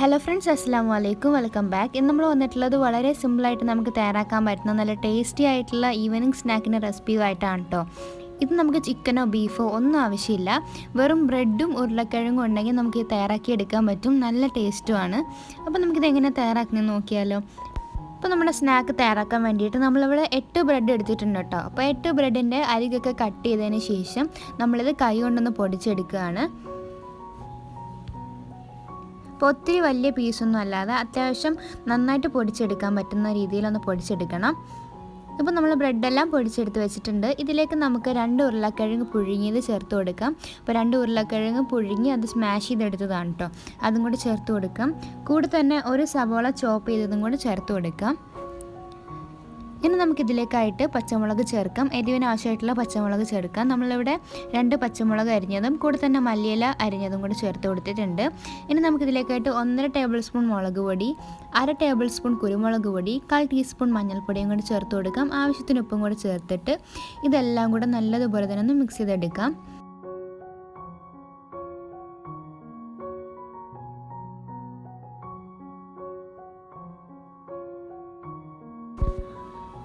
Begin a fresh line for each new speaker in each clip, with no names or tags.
Hello friends അസ്സാം വലൈക്കും welcome back ഇന്ന് നമ്മൾ വന്നിട്ടുള്ളത് വളരെ സിമ്പിളായിട്ട് നമുക്ക് തയ്യാറാക്കാൻ പറ്റുന്ന നല്ല ടേസ്റ്റി ആയിട്ടുള്ള ഈവനിങ് സ്നാക്കിന്റെ റെസിപ്പിയുമായിട്ടാണ് കേട്ടോ ഇത് നമുക്ക് ചിക്കനോ ബീഫോ ഒന്നും ആവശ്യമില്ല. വെറും ബ്രെഡും ഉരുളക്കിഴങ്ങും ഉണ്ടെങ്കിൽ നമുക്ക് ഇത് തയ്യാറാക്കി എടുക്കാൻ പറ്റും. നല്ല ടേസ്റ്റുമാണ് അപ്പോൾ നമുക്കിത് എങ്ങനെ തയ്യാറാക്കുന്നത് നോക്കിയാലോ. അപ്പോൾ നമ്മുടെ സ്നാക്ക് തയ്യാറാക്കാൻ വേണ്ടിയിട്ട് നമ്മളിവിടെ എട്ട് ബ്രെഡ് എടുത്തിട്ടുണ്ട് കേട്ടോ അപ്പോൾ എട്ട് ബ്രെഡിന്റെ അരികൊക്കെ കട്ട് ചെയ്തതിന് ശേഷം നമ്മളിത് കൈ കൊണ്ടൊന്ന് പൊടിച്ചെടുക്കുകയാണ്. അപ്പോൾ ഒത്തിരി വലിയ പീസൊന്നും അല്ലാതെ അത്യാവശ്യം നന്നായിട്ട് പൊടിച്ചെടുക്കാൻ പറ്റുന്ന രീതിയിലൊന്ന് പൊടിച്ചെടുക്കണം. ഇപ്പോൾ നമ്മൾ ബ്രെഡെല്ലാം പൊടിച്ചെടുത്ത് വെച്ചിട്ടുണ്ട്. ഇതിലേക്ക് നമുക്ക് രണ്ട് ഉരുളക്കിഴങ്ങ് പുഴുങ്ങിയത് ചേർത്ത് കൊടുക്കാം. അപ്പോൾ രണ്ട് ഉരുളക്കിഴങ്ങ് പുഴുങ്ങി അത് സ്മാഷ് ചെയ്തെടുത്തതാണ് കേട്ടോ അതും കൂടി ചേർത്ത് കൊടുക്കാം. കൂടെ തന്നെ ഒരു സവോള ചോപ്പ് ചെയ്തതും കൂടി ചേർത്ത് കൊടുക്കാം. ഇനി നമുക്കിതിലേക്കായിട്ട് പച്ചമുളക് ചേർക്കാം. എരിവിന് ആവശ്യമായിട്ടുള്ള പച്ചമുളക് ചേർക്കാം. നമ്മളിവിടെ രണ്ട് പച്ചമുളക് അരിഞ്ഞതും കൂടെ തന്നെ മല്ലിയില അരിഞ്ഞതും കൂടി ചേർത്ത് കൊടുത്തിട്ടുണ്ട്. ഇനി നമുക്കിതിലേക്കായിട്ട് ഒന്നര ടേബിൾ സ്പൂൺ മുളക് പൊടി അര ടേബിൾ സ്പൂൺ കുരുമുളക് പൊടി കാൽ ടീസ്പൂൺ മഞ്ഞൾപ്പൊടിയും കൂടി ചേർത്ത് കൊടുക്കാം. ആവശ്യത്തിന് ഉപ്പും കൂടി ചേർത്തിട്ട് ഇതെല്ലാം കൂടെ നല്ലതുപോലെ തന്നെ ഒന്ന് മിക്സ് ചെയ്തെടുക്കാം.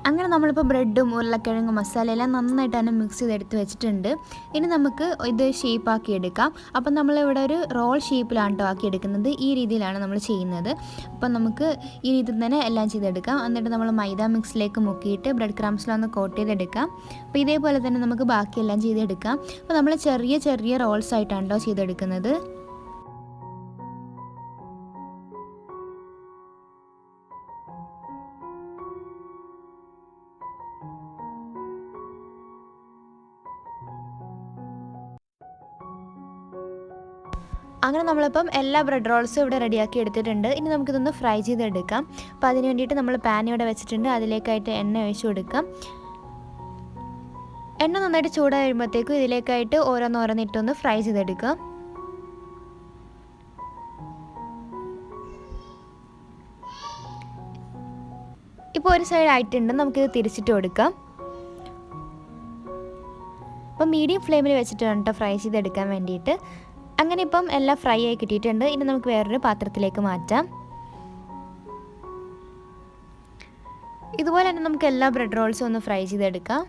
അങ്ങനെ നമ്മളിപ്പോൾ ബ്രെഡും ഉരുളക്കിഴങ്ങും മസാലയെല്ലാം നന്നായിട്ട് തന്നെ മിക്സ് ചെയ്തെടുത്ത് വെച്ചിട്ടുണ്ട്. ഇനി നമുക്ക് ഇത് ഷേപ്പാക്കി എടുക്കാം. അപ്പം നമ്മളിവിടെ ഒരു റോൾ ഷേപ്പിലാണ് കേട്ടോ ആക്കി എടുക്കുന്നത്. ഈ രീതിയിലാണ് നമ്മൾ ചെയ്യുന്നത്. അപ്പം നമുക്ക് ഈ രീതിയിൽ തന്നെ എല്ലാം ചെയ്തെടുക്കാം. എന്നിട്ട് നമ്മൾ മൈദ മിക്സിലേക്ക് മുക്കിയിട്ട് ബ്രെഡ് ക്രംസിലൊന്ന് കോട്ട് ചെയ്തെടുക്കാം. അപ്പോൾ ഇതേപോലെ തന്നെ നമുക്ക് ബാക്കിയെല്ലാം ചെയ്തെടുക്കാം. അപ്പോൾ നമ്മൾ ചെറിയ ചെറിയ റോൾസ് ആയിട്ടാണ് കേട്ടോ ചെയ്തെടുക്കുന്നത്. അങ്ങനെ നമ്മളിപ്പം എല്ലാ ബ്രെഡ് റോൾസും ഇവിടെ റെഡിയാക്കി എടുത്തിട്ടുണ്ട്. ഇനി നമുക്കിതൊന്ന് ഫ്രൈ ചെയ്തെടുക്കാം. അപ്പോൾ അതിന് വേണ്ടിയിട്ട് നമ്മൾ പാൻ ഇവിടെ വെച്ചിട്ടുണ്ട്. അതിലേക്കായിട്ട് എണ്ണ ഒഴിച്ചു കൊടുക്കാം. എണ്ണ നന്നായിട്ട് ചൂടായി വരുമ്പോഴത്തേക്കും ഇതിലേക്കായിട്ട് ഓരോന്നോരോന്നിട്ടൊന്ന് ഫ്രൈ ചെയ്തെടുക്കാം. ഇപ്പോൾ ഒരു സൈഡ് ആയിട്ടുണ്ട്. നമുക്കിത് തിരിച്ചിട്ട് കൊടുക്കാം. അപ്പം മീഡിയം ഫ്ലെയിമിൽ വെച്ചിട്ട് കേട്ടോ ഫ്രൈ ചെയ്തെടുക്കാൻ വേണ്ടിയിട്ട്. അങ്ങനെ ഇപ്പം എല്ലാം ഫ്രൈ ആയി കിട്ടിയിട്ടുണ്ട്. ഇനി നമുക്ക് വേറൊരു പാത്രത്തിലേക്ക് മാറ്റാം. ഇതുപോലെ തന്നെ നമുക്ക് എല്ലാ ബ്രെഡ് റോൾസും ഒന്ന് ഫ്രൈ ചെയ്തെടുക്കാം.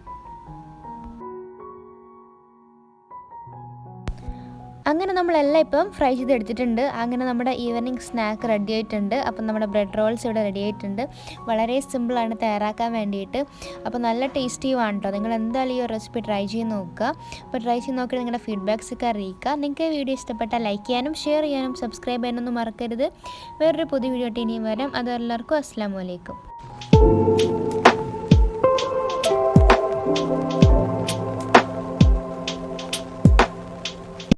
അങ്ങനെ നമ്മളെല്ലാം ഇപ്പം ഫ്രൈ ചെയ്തെടുത്തിട്ടുണ്ട്. അങ്ങനെ നമ്മുടെ ഈവനിങ് സ്നാക്ക് റെഡി ആയിട്ടുണ്ട്. അപ്പം നമ്മുടെ ബ്രെഡ് റോൾസ് ഇവിടെ റെഡി ആയിട്ടുണ്ട്. വളരെ സിമ്പിളാണ് തയ്യാറാക്കാൻ വേണ്ടിയിട്ട്. അപ്പോൾ നല്ല ടേസ്റ്റിയുമാണ് കേട്ടോ നിങ്ങൾ എന്തായാലും ഈ ഒരു റെസിപ്പി ട്രൈ ചെയ്ത് നോക്കുക. അപ്പോൾ ട്രൈ ചെയ്ത് നോക്കി നിങ്ങളുടെ ഫീഡ്ബാക്സ് ഒക്കെ അറിയിക്കുക. നിങ്ങൾക്ക് വീഡിയോ ഇഷ്ടപ്പെട്ടാൽ ലൈക്ക് ചെയ്യാനും ഷെയർ ചെയ്യാനും സബ്സ്ക്രൈബ് ചെയ്യാനൊന്നും മറക്കരുത്. വേറൊരു പുതിയ വീഡിയോ ഇനിയും വരാം. അതെല്ലാവർക്കും അസ്സാം വലൈക്കും